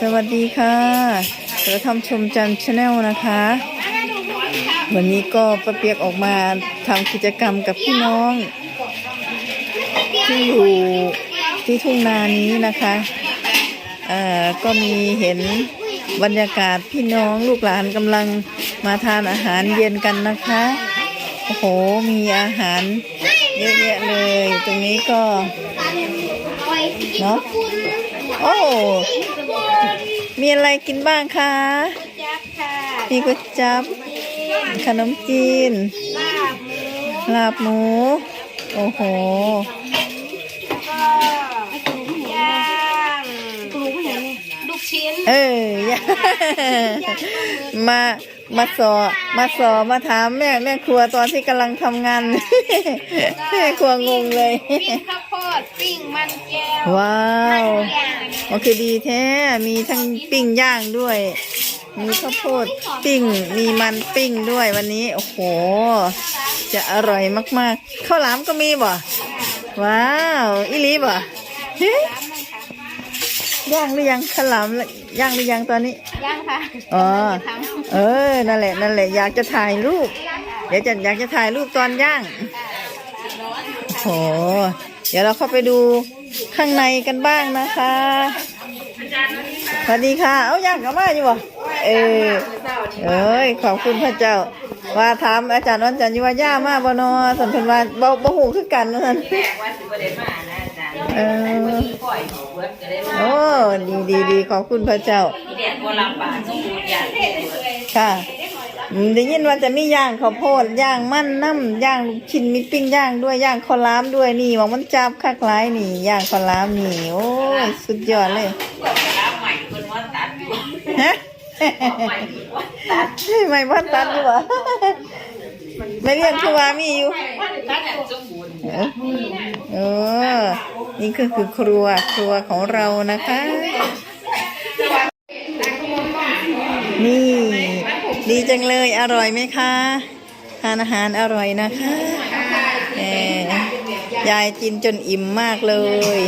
สวัสดีค่ะกระทำชมจันชาแนลนะคะ วันนี้ก็ประเปียกออกมาทำกิจกรรมกับพี่น้อง ที่อยู่ที่ทุ่งนานี้นะคะเอ่อก็มีเห็นบรรยากาศพี่น้องลูกหลานกำลังมาทานอาหารเย็นกันนะคะ โอ้โห มีอาหารเยอะแยะเลย ตรงนี้ก็เนาะโอ้ มีอะไรกินบ้างคะจับค่ะมีก๋วยจับขนมจีน ลาบหมูลาบหมูโอ้โหก็ย่างลูกชิ้นเอออย่ามามาสอมาสอมาถามแม่แม่ครัวตอนที่กำลังทำงานแม่ครัวงงเลยปิ้งข้าวโพดปิ้งมันแก้วว้าวย่าง โอเคดีแท้ มีทั้งปิ้งย่างด้วย มีข้าวโพดปิ้ง มีมันปิ้งด้วยวันนี้ โอ้โห จะอร่อยมากๆ ข้าวหลามก็มีบ่ ว้าวอีหลีบ่ย่างหรือยังข้าวหลามย่างหรือยังตอนนี้ ย่างค่ะ อ๋อทำเออ นั่นแหละ นั่นแหละ อยากจะถ่ายรูป เดี๋ยวจะอยากจะถ่ายรูปตอนย่างโอ้โห เดี๋ยวเราเข้าไปดูข้างในกันบ้างนะคะสวัสดีค่ะ เอาย่างกับมาอยู่บ่เออเอ้ยขอบคุณพระเจ้า ว่าถามอาจารย์วันจันทร์ยูว่าย่ามากบ่นอสันเพิ่นว่าบ่บ่ฮู้คือกันว่าซั่นแรกว่าสิบ่ได้มานะอาจารย์เออโอ้ดีดีดีขอบคุณพระเจ้าค่ะ ได้ยินว่าจะมีย่างข้าวโพดย่างมันน้ำย่างลูกชิ้นมีปิ้งย่างด้วยย่างข้าวหลามด้วยนี่วังมันจับคักหลายนี่ย่างข้าวหลามนี่โอ้ยสุดยอดเลยพวรานใหม่เพิ่นว่าตัดอยู่ฮะใหม่ว่าตัดไม่พันตัดดีกว่าไม่เรียนคือว่ามีอยู่เออเออนี่ก็คือครัวครัวของเรานะคะ นี่ ดีจังเลยอร่อยไหมคะ ทานอาหารอร่อยนะคะแหมยายกินจนอิ่มมากเลย